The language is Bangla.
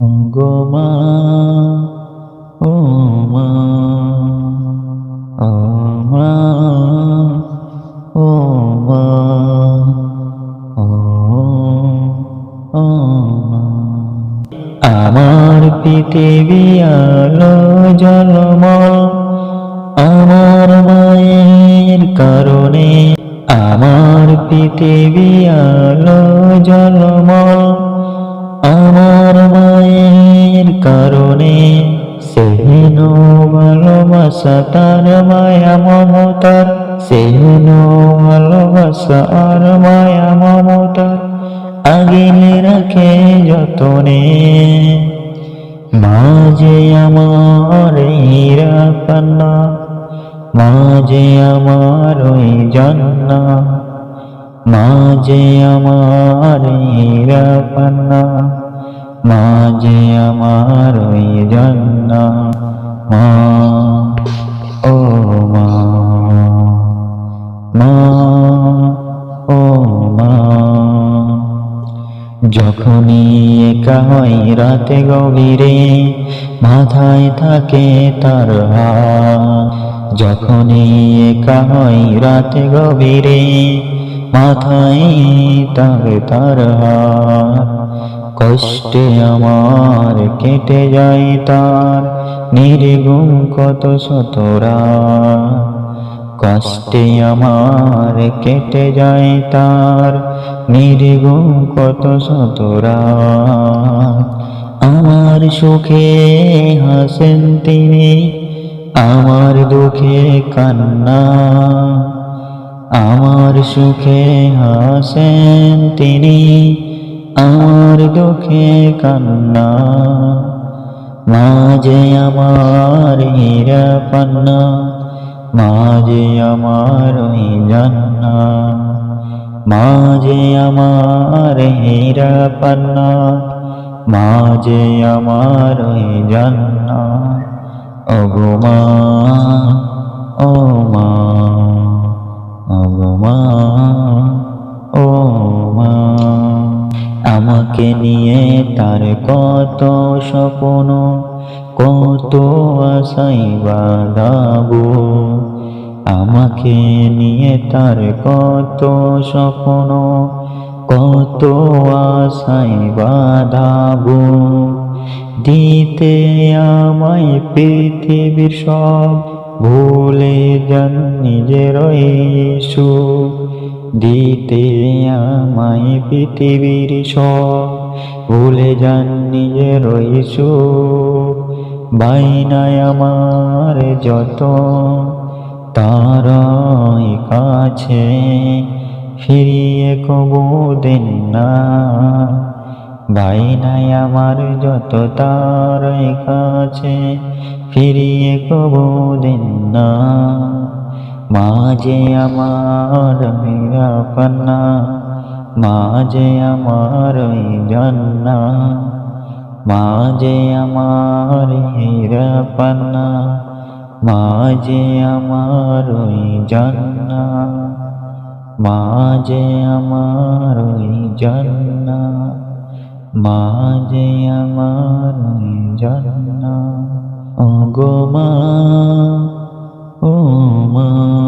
গো মা ও মা ও মা ও মা ও ও মা আমার পৃথিবী আলো জলমল আমার মায়ের কারণে আমার পৃথিবী আলো জলমল আমার মায়ের কারণে সেহেন ভালোবাসা তার মায়া মমতার সেহেন ভালোবাসা আর মায়া মমতার। আগিলে রাখে যতনে মাঝে আমার হীরা পান্না, মাঝে আমার ওই জান্না। মাঝে আমার পান্না মাঝে আমার ওই জান্না, মা, ও মা মা, ও মা। যখনই একা হয় রাতে গভীরে, মাথায় থাকে তার হাত। যখনই একা হয় রাতে গভীরে মাথায় তার হাত, কষ্টে আমার কেটে যায় তার নির্গুম কত শতরা। কষ্টে আমার কেটে যায় তার নির্গুম কত শতরা। আমার সুখে হাসেন তিনি, আমার দুঃখে কান্না। আমার সুখে হাসেন তিনি, আমার দুঃখে কান্না। মাঝে আমার হীরা পান্না, মাঝে আমার জান্না মাঝে আমার হীরা পান্না, মাঝে আমার জান্না ও নিয়ে তার কত স্বপ্ন, কত আশাই বাঁধাবো। আমাকে নিয়ে তার কত স্বপ্ন, কত আশাই বাঁধাবো। দিতে আমায় পৃথিবীর সব ভুলে যান নিজের সুখ দিতে আমায় পৃথিবীর সব ভুলে যান নিজের সুখ বাইনায় আমার যত তারাই কাছে, ফিরিয়ে কবু দেন না। বাইনায় আমার যত তারাই কাছে, ফিরিয়ে কবু দেন না। মাঝে আমার হীরা পান্না। মাঝে আমার জান্না, মাঝে আমার হীরা পান্না মাঝে আমার জান্না, মাঝে আমার জান্না, মাঝে আমার জান্না। ও গো মা, ও মা।